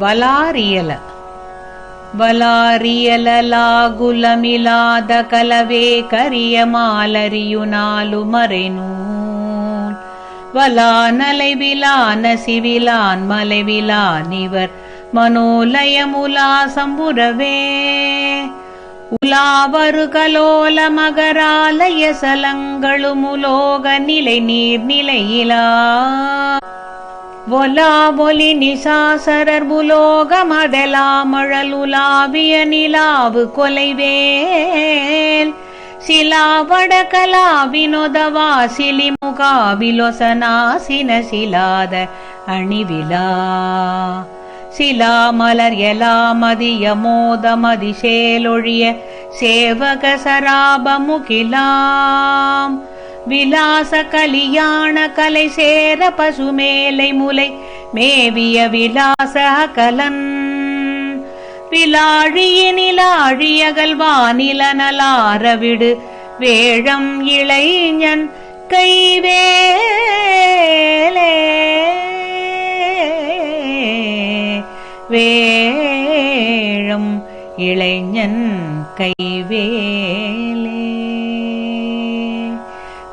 వలారియల వలారియలలాగులమిలాద కలవే కరియమాలరియునాలు మరెను వలానలై విలాన సివిలాన్ మలవిలానివర్ మనోలయములా సంబురవే உலாவரு கலோல மகராலய சலங்களுமுலோக நிலை நீர் நிலையிலா ஒலா ஒலி நிசாசரர் உலோகமதலாமழலுலாவிய நிலாவு கொலைவேல். சிலாவட கலாவினொதவா சிலிமுகாவிலொசனாசின சிலாத அணிவிலா. சிலாமலர் எலாமதிய மோதமதி சேலொழிய சேவக சராபமுகிலாம் விலாச கலியாண கலை சேர பசுமேலை முலை மேவிய விலாச கலன் விலாழியினிலாழியகல் வானிலனலாரவிடு வேழம் இளைஞன் கைவேலே. வேழம் இளைஞன் கைவேலே.